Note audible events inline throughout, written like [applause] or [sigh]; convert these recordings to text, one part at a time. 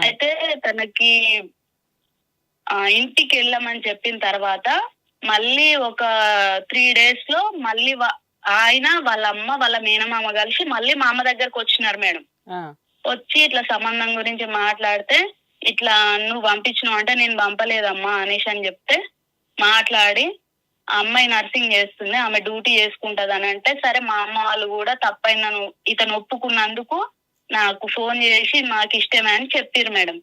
అయితే తనకి ఆ, ఇంటికి వెళ్ళమని చెప్పిన తర్వాత మళ్ళీ ఒక త్రీ డేస్లో మళ్ళీ ఆయన వాళ్ళ అమ్మ వాళ్ళ మేనమామ కలిసి మళ్ళీ మా అమ్మ దగ్గరకు వచ్చినారు మేడం. వచ్చి ఇట్లా సంబంధం గురించి మాట్లాడితే ఇట్లా నువ్వు పంపించినావు అంటే నేను పంపలేదమ్మా అనేసి అని చెప్తే మాట్లాడి అమ్మాయి నర్సింగ్ చేస్తుంది ఆమె డ్యూటీ చేసుకుంటది అని అంటే సరే మా అమ్మ వాళ్ళు కూడా తప్పైన ఇతను ఒప్పుకున్నందుకు నాకు ఫోన్ చేసి మాకు ఇష్టమే అని చెప్పారు మేడం.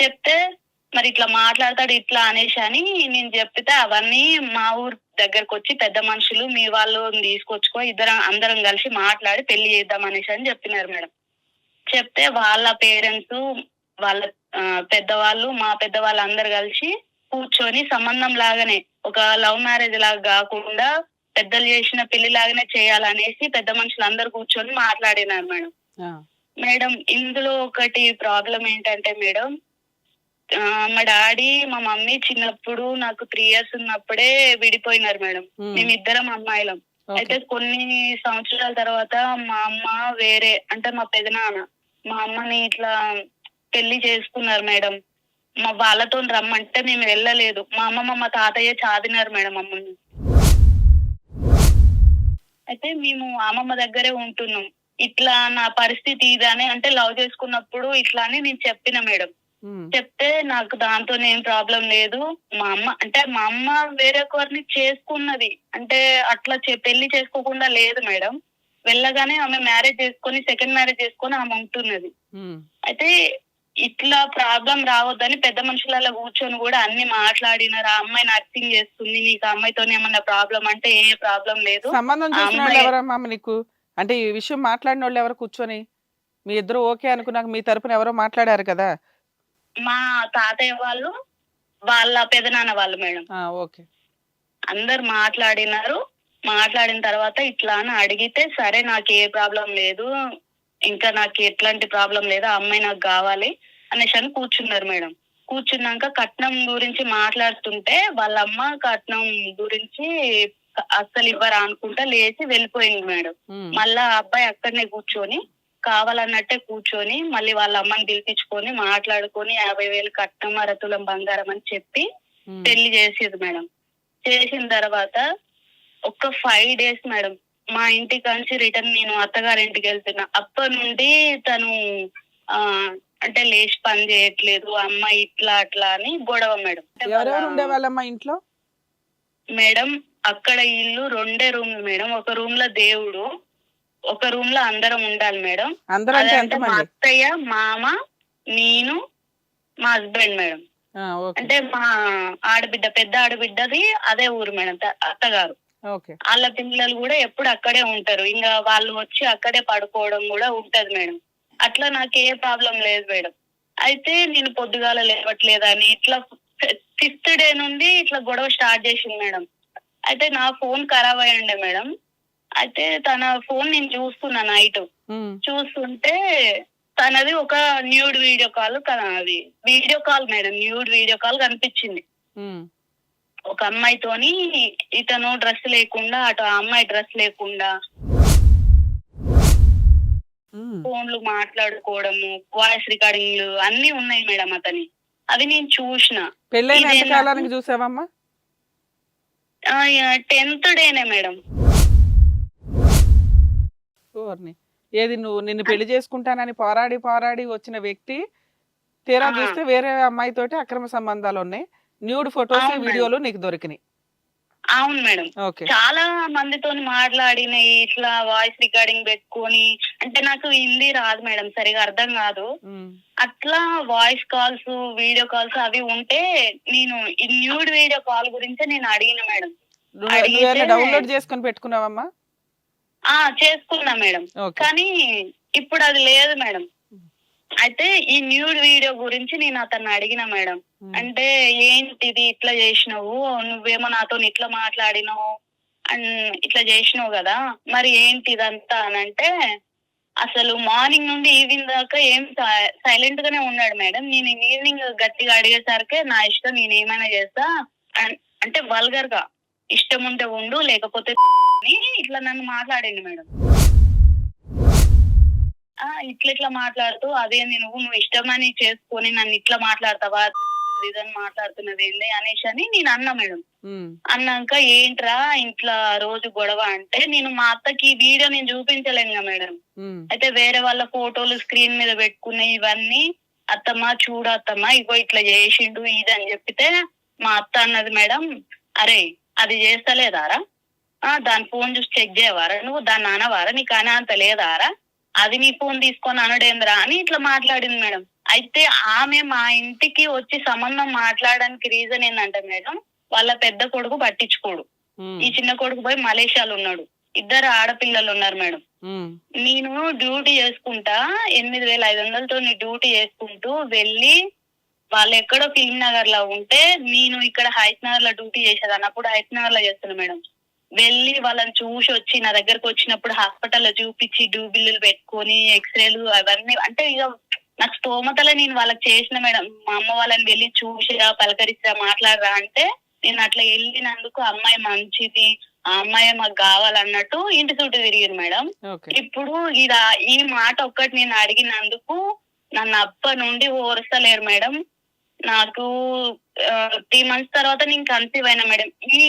చెప్తే మరి ఇట్లా మాట్లాడతాడు ఇట్లా అనేసి అని నేను చెప్తే అవన్నీ మా ఊరు దగ్గరకు వచ్చి పెద్ద మనుషులు మీ వాళ్ళు తీసుకొచ్చుకో ఇద్దరం అందరం కలిసి మాట్లాడి పెళ్ళి చేద్దాం అనేసి అని చెప్పినారు మేడం. చెప్తే వాళ్ళ పేరెంట్స్ వాళ్ళ పెద్దవాళ్ళు మా పెద్దవాళ్ళు అందరు కలిసి కూర్చొని సంబంధం లాగానే ఒక లవ్ మ్యారేజ్ లాగా కాకుండా పెద్దలు చేసిన పెళ్ళి లాగానే చేయాలనేసి పెద్ద మనుషులు అందరు కూర్చొని మాట్లాడినారు మేడం. మేడం ఇందులో ఒకటి ప్రాబ్లం ఏంటంటే మేడం మా డాడీ మా మమ్మీ చిన్నప్పుడు నాకు త్రీ ఇయర్స్ ఉన్నప్పుడే విడిపోయినారు మేడం. ఉమ్, మేమిద్దరం అమ్మాయిలం. అయితే కొన్ని సంవత్సరాల తర్వాత మా అమ్మ వేరే అంటే మా పెదనాన్న మా అమ్మని ఇట్లా పెళ్ళి చేసుకున్నారు మేడం. మా వాళ్ళతో రమ్మంటే మేము వెళ్ళలేదు. మా అమ్మమ్మ మా తాతయ్య చాదినారు మేడం మమ్మల్ని అయితే మేము అమ్మమ్మ దగ్గరే ఉంటున్నాం. ఇట్లా నా పరిస్థితి ఇదని అంటే లవ్ చేసుకున్నప్పుడు ఇట్లా అని నేను చెప్పిన మేడం. చెప్తే నాకు దాంతో ఏం ప్రాబ్లం లేదు. మా అమ్మ అంటే మా అమ్మ వేరొకరిని చేసుకున్నది. అంటే అట్లా పెళ్ళి చేసుకోకుండా లేదు మేడం. వెళ్ళగానే ఆమె మ్యారేజ్ చేసుకొని సెకండ్ మ్యారేజ్ చేసుకొని ఆమె ఉంటున్నది. అయితే ఇట్లా ప్రాబ్లం రావద్దని పెద్ద మనుషులలో కూర్చొని కూడా అన్ని మాట్లాడినారు ఆ అమ్మాయి నర్సింగ్ చేస్తుంది నీకు అమ్మాయితో ఏమన్నా ప్రాబ్లం అంటే ఏ ప్రాబ్లం లేదు. సంబంధం నీకు? అంటే ఈ విషయం మాట్లాడిన వాళ్ళు ఎవరు కూర్చొని మీ ఇద్దరు ఓకే అనుకున్నాక మీ తరపున ఎవరో మాట్లాడారు కదా? మా తాతయ్య వాళ్ళు వాళ్ళ పెదనాన్న వాళ్ళు మేడం. ఆ, ఓకే. అందరు మాట్లాడినారు. మాట్లాడిన తర్వాత ఇట్లా అని అడిగితే సరే నాకు ఏ ప్రాబ్లం లేదు ఇంకా నాకు ఎట్లాంటి ప్రాబ్లం లేదు ఆ అమ్మాయి నాకు కావాలి అనేసి అని కూర్చున్నారు మేడం. కూర్చున్నాక కట్నం గురించి మాట్లాడుతుంటే వాళ్ళ అమ్మ కట్నం గురించి అస్సలు ఇవ్వరా అనుకుంటా లేచి వెళ్ళిపోయింది మేడం. మళ్ళా ఆ అబ్బాయి అక్కడనే కూర్చొని కావాలన్నట్టే కూర్చొని మళ్ళీ వాళ్ళ అమ్మని పిలిపించుకొని మాట్లాడుకొని యాభై వేలు కట్నం అరతులం బంగారం అని చెప్పి పెళ్ళి చేసేది మేడం. చేసిన తర్వాత ఒక ఫైవ్ డేస్ మేడం మా ఇంటి కాంచి రిటర్న్ నేను అత్తగారింటికి వెళ్తున్నా. అప్పటి నుండి తను ఆ అంటే లేచి పని చేయట్లేదు అమ్మాయి ఇట్లా అట్లా అని గొడవ మేడం. ఎవరెవరు ఉండేవాళ్ళమ్మా ఇంట్లో? మేడం అక్కడ ఇల్లు రెండే రూమ్లు మేడం. ఒక రూమ్లో దేవుడు ఒక రూమ్లో అందరం ఉండాలి మేడం. అందరూ అంటే అదంటే మా ఎంతమంది అత్తయ్య మామ నేను మా హస్బెండ్ మేడం. ఆ, ఓకే. అంటే మా ఆడబిడ్డ పెద్ద ఆడబిడ్డది అదే ఊరు మేడం త- అత్తగారు. ఓకే. వాళ్ళ పిల్లలు కూడా ఎప్పుడు అక్కడే ఉంటారు. ఇంకా వాళ్ళు వచ్చి అక్కడే పడుకోవడం కూడా ఉంటది మేడం. అట్లా నాకు ఏ ప్రాబ్లం లేదు మేడం. అయితే నేను పొద్దుగాల లేవట్లేదని ఇట్లా ఫిఫ్త్ డే నుండి ఇట్లా గొడవ స్టార్ట్ చేసింది మేడం. అయితే నా ఫోన్ ఖరాబ్ అయ్యండి మేడం. అయితే తన ఫోన్ నేను చూస్తున్నా నైట్. చూస్తుంటే తనది ఒక న్యూడ్ వీడియో కాల్ అది video call madam nude video call కనిపించింది. ఒక అమ్మాయితోని ఇతను డ్రెస్ లేకుండా అటు ఆ అమ్మాయి డ్రెస్ లేకుండా. ఫోన్లు మాట్లాడుకోవడము వాయిస్ రికార్డింగ్లు అన్ని ఉన్నాయి మేడం అతని. అవి నేను చూసిన పెళ్ళైన ఎంత ఇదేనా? కాలానికి చూసావమ్మా టెన్త్ డేనే మేడం ఏది నువ్వు నిన్ను పెళ్ళి చేసుకుంటానని పోరాడి పోరాడి వచ్చిన వ్యక్తి తీరా. చూస్తే వేరే అమ్మాయితోటి అక్రమ సంబంధాలు ఉన్నాయి న్యూడ్ ఫొటోస్. వీడియోలు నీకు దొరికినాయి అవును మేడం. చాలా మందితో మాట్లాడిన ఇట్లా వాయిస్ రికార్డింగ్ పెట్టుకొని అంటే నాకు హిందీ రాదు మేడం సరిగా అర్థం కాదు. అట్లా వాయిస్ కాల్స్ వీడియో కాల్స్ అవి ఉంటే నేను ఈ న్యూడ్ వీడియో కాల్ గురించి నేను అడిగిన మేడం. డౌన్లోడ్ చేసుకొని పెట్టుకున్నావమ్మా? ఆ చేసుకున్నా మేడం. కానీ ఇప్పుడు అది లేదు మేడం. అయితే ఈ న్యూడ్ వీడియో గురించి నేను అతన్ని అడిగిన మేడం. అంటే ఏంటిది ఇట్లా చేసినావు? నువ్వేమో నాతో ఇట్లా మాట్లాడినావు? అండ్ ఇట్లా చేసినావు కదా? మరి ఏంటి ఇదంతా అని అంటే అసలు మార్నింగ్ నుండి ఈవినింగ్ దాకా ఏం సైలెంట్ గానే ఉన్నాడు మేడం. నేను ఈవినింగ్ గట్టిగా అడిగేసరికి నా ఇష్టం నేను ఏమైనా చేస్తా అంటే వల్గర్గా ఇష్టం ఉంటే ఉండు లేకపోతే [laughs] ఇట్లా నన్ను మాట్లాడింది మేడం. ఇట్లా ఇట్లా మాట్లాడుతూ అదే నువ్వు నువ్వు ఇష్టమని చేసుకొని నన్ను ఇట్లా మాట్లాడతావా? ఇదని మాట్లాడుతున్నది ఏంది? అనేసి అని నేను అన్నా మేడం. అన్నాక ఏంట్రా ఇంట్లో రోజు గొడవ అంటే నేను మా అత్తకి ఈ వీడియో నేను చూపించలేను కదా మేడం. అయితే వేరే వాళ్ళ ఫోటోలు స్క్రీన్ మీద పెట్టుకునే ఇవన్నీ అత్తమ్మ చూడు అత్తమ్మ ఇగో ఇట్లా చేసిండు ఇది అని చెప్పితే మా అత్త అన్నది మేడం అరే అది చేస్తలేదారా? ఆ దాని ఫోన్ చూసి చెక్ చేయవారా నువ్వు? దాన్ని అనవారా నీకు అనే అంత లేదారా? అది నీ ఫోన్ తీసుకొని అనడేంద్రా అని ఇట్లా మాట్లాడింది మేడం. అయితే ఆమె మా ఇంటికి వచ్చి సంబంధం మాట్లాడడానికి రీజన్ ఏంటంటే మేడం వాళ్ళ పెద్ద కొడుకు పట్టించుకోడు. ఈ చిన్న కొడుకు పోయి మలేషియాలో ఉన్నాడు. ఇద్దరు ఆడపిల్లలు ఉన్నారు మేడం. నేను డ్యూటీ చేసుకుంటా ఎనిమిది వేల ఐదు వందలతో డ్యూటీ చేసుకుంటూ వెళ్ళి వాళ్ళు ఎక్కడో ఫిల్మ్ నగర్లో ఉంటే నేను ఇక్కడ హైత్ నగర్లో డ్యూటీ చేసేదాన్ని. అప్పుడు హైత్ నగర్లో చేస్తున్నా మేడం. వెళ్ళి వాళ్ళని చూసి వచ్చి నా దగ్గరకు వచ్చినప్పుడు హాస్పిటల్లో చూపించి డ్యూ బిల్లులు పెట్టుకొని ఎక్స్రేలు అవన్నీ అంటే ఇక నాకు స్తోమతలో నేను వాళ్ళకి చేసిన మేడం మా అమ్మ వాళ్ళని వెళ్ళి చూసిరా పలకరిసిరా మాట్లాడరా అంటే నేను అట్లా వెళ్ళినందుకు అమ్మాయి మంచిది ఆ అమ్మాయి మాకు కావాలన్నట్టు ఇంటి చుట్టూ తిరిగింది మేడం. ఇప్పుడు ఇది ఈ మాట ఒక్కటి నేను అడిగినందుకు నన్ను అప్ప నుండి ఓర్స్తలేరు మేడం. నాకు త్రీ మంత్స్ తర్వాత నేను కన్సీవ్ అయినా మేడం. ఈ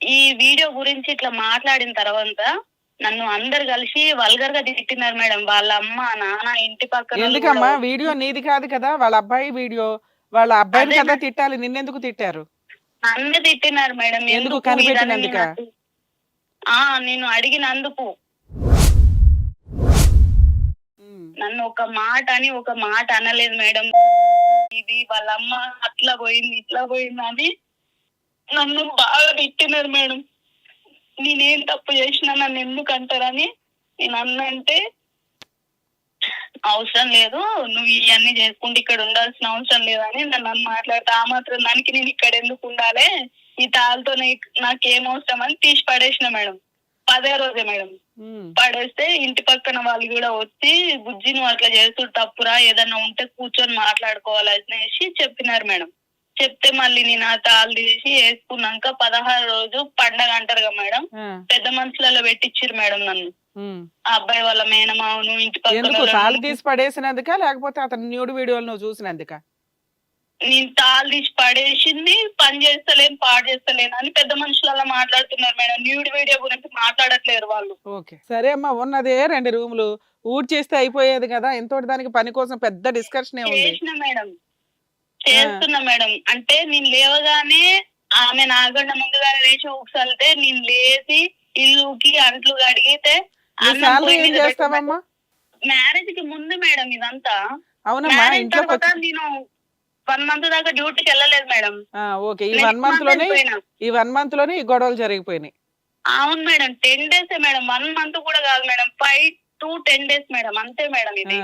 ఈ వీడియో గురించి ఇట్లా మాట్లాడిన తర్వాత నన్ను అందరు కలిసి వల్గర్గా తిట్టినారు మేడం. వాళ్ళ అమ్మ నాన్న ఇంటి పక్కన ఎందుకమ్మా? వీడియో నీది కాదు కదా. వాళ్ళ అబ్బాయి వీడియో. వాళ్ళ అబ్బాయిని కదా తిట్టాలి. నిన్నెందుకు తిట్టారు? నన్ను తిట్టినారు మేడం. ఎందుకు కనిపెట్టినందుకా? ఆ నేను అడిగినందుకు. నన్ను ఒక మాట అని ఒక మాట అనలేదు మేడం. ఇది వాళ్ళ అమ్మ అట్లా పోయింది ఇట్లా పోయింది అని నన్ను బాగా తిట్టినారు మేడం. నేనేం తప్పు చేసినా నన్ను ఎందుకు అంటారని నేను అన్నంటే అవసరం లేదు నువ్వు ఇవన్నీ చేసుకుంటే ఇక్కడ ఉండాల్సిన అవసరం లేదని నన్ను అని మాట్లాడితే ఆ మాత్రం దానికి నేను ఇక్కడ ఎందుకు ఉండాలి? ఈ తాళ్ళతో నీకు- అవసరం అని తీసి పడేసిన మేడం. పదే రోజే మేడం. పడేస్తే ఇంటి పక్కన వాళ్ళు కూడా వచ్చి బుజ్జి నువ్వు అట్లా చేస్తుడు తప్పురా ఏదన్నా ఉంటే కూర్చొని మాట్లాడుకోవాలి అనేసి చెప్పినారు మేడం. చెప్తే మళ్ళీ నేను ఆ తాళ్ళు తీసి వేసుకున్నాక పదహారు రోజు పండగ అంటారు కదా మేడం పెద్ద మనుషులలో పెట్టించారు మేడం నన్ను. ఆ అబ్బాయి వాళ్ళ మేనమావను ఇంటి పక్కన ఎందుకు వాళ్ళను. తాళి తీసి పడేసినందుక లేకపోతే అతని న్యూడ్ వీడియోలు నువ్వు చూసినందుక? నేను తాళ్ళు తీసి పడేసింది పని చేస్తలేను పాడు చేస్తలేను అని పెద్ద మనుషులు అలా మాట్లాడుతున్నారు మేడం. న్యూడ్ వీడియో గురించి మాట్లాడట్లేరు వాళ్ళు. ఓకే. సరే అమ్మా ఉన్నదే రెండు రూములు. ఊడ్ చేస్తే అయిపోయేది కదా ఎంతోటి దానికి పని కోసం పెద్ద డిస్కషన్ ఉంది. చేసిన మేడం. చేస్తున్నా మేడం. అంటే నేను లేవగానే ఆమె నాగండ ముందుగానే లేచి ఊక్సలితే నేను లేచి ఇల్లుకి అంట్లు కడిగితే మ్యారేజ్కి ముందు మేడం ఇదంతా. మ్యారేజ్ తర్వాత నేను వన్ మంత్ దాకా డ్యూటీకి వెళ్ళలేదు మేడం. ఓకే. ఈ వన్ మంత్లోనే. ఈ వన్ మంత్లోనే ఈ గొడవలు జరిగిపోయినాయి. అవును madam ten days madam. One month కూడా కాదు madam. Five to ten days madam. అంతే మేడం ఇది.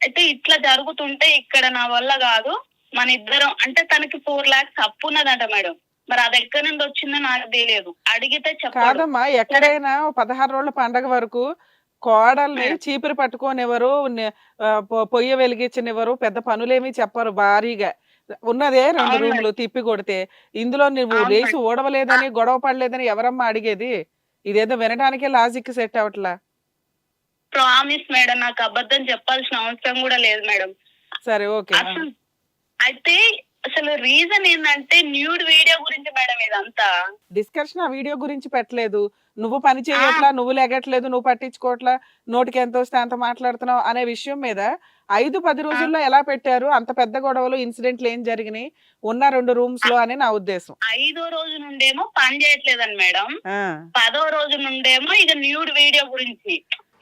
అయితే ఇట్లా జరుగుతుంటే ఇక్కడ నా వల్ల కాదు. మన ఇద్దరం అంటే తనకి ఫోర్ లాక్స్ అప్పు ఉన్నదంట మేడం. మరి అది ఎక్కడి నుండి వచ్చిందో నాకు తెలియదు. అడిగితే కాదమ్మా ఎక్కడైనా పదహారు రోజుల పండగ వరకు కోడల్ని. చీపురు పట్టుకోనివ్వరు పొయ్యి వెలిగించనివ్వరు పెద్ద పనులేమి చెప్పరు భారీగా. ఉన్నదే రెండు రూములు తిప్పి కొడితే. ఇందులో నువ్వు లేచి. ఓడవలేదని గొడవ పడలేదని ఎవరమ్మా అడిగేది? ఇదేదో వినడానికే లాజిక్ సెట్ అవట్లా ప్రామిస్ మేడం నాకు అబద్ధం చెప్పాల్సిన అవసరం కూడా లేదు మేడం. సరే ఓకే. అసలు అయితే అసలు రీజన్ ఏంటంటే న్యూడ్ వీడియో గురించి మేడం ఇదంతా. డిస్కషన్ ఆ వీడియో గురించి పెట్టలేదు. నువ్వు పని చేయట్లా నువ్వు లెగట్లేదు నువ్వు పట్టించుకోవట్లా నోటికి ఎంత వస్తే అంత మాట్లాడుతున్నావు అనే విషయం మీద ఐదు పది రోజుల్లో ఎలా పెట్టారు? అంత పెద్ద గొడవలు ఇన్సిడెంట్లు ఏం జరిగినాయి? ఉన్న రెండు రూమ్స్లో అని నా ఉద్దేశం. ఐదో రోజు నుండేమో పని చేయట్లేదని మేడం. పదో రోజు నుండేమో ఇక న్యూడ్ వీడియో గురించి.